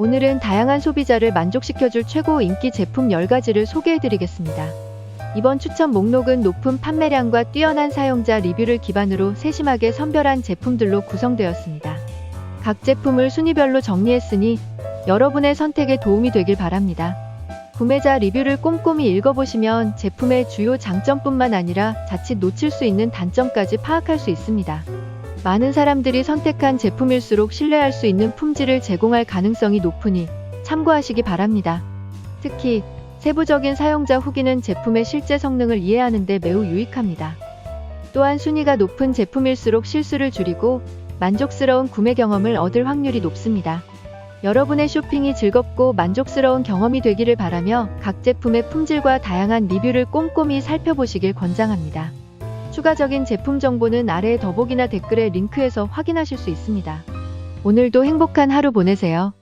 오늘은 다양한 소비자를 만족시켜줄 최고 인기 제품 10가지를 소개해드리겠습니다. 이번 추천 목록은 높은 판매량과 뛰어난 사용자 리뷰를 기반으로 세심하게 선별한 제품들로 구성되었습니다. 각 제품을 순위별로 정리했으니 여러분의 선택에 도움이 되길 바랍니다. 구매자 리뷰를 꼼꼼히 읽어보시면 제품의 주요 장점뿐만 아니라 자칫 놓칠 수 있는 단점까지 파악할 수 있습니다. 많은 사람들이 선택한 제품일수록 신뢰할 수 있는 품질을 제공할 가능성이 높으니 참고하시기 바랍니다. 특히 세부적인 사용자 후기는 제품의 실제 성능을 이해하는 데 매우 유익합니다. 또한 순위가 높은 제품일수록 실수를 줄이고 만족스러운 구매 경험을 얻을 확률이 높습니다. 여러분의 쇼핑이 즐겁고 만족스러운 경험이 되기를 바라며 각 제품의 품질과 다양한 리뷰를 꼼꼼히 살펴보시길 권장합니다. 추가적인 제품 정보는 아래 더보기나 댓글의 링크에서 확인하실 수 있습니다. 오늘도 행복한 하루 보내세요.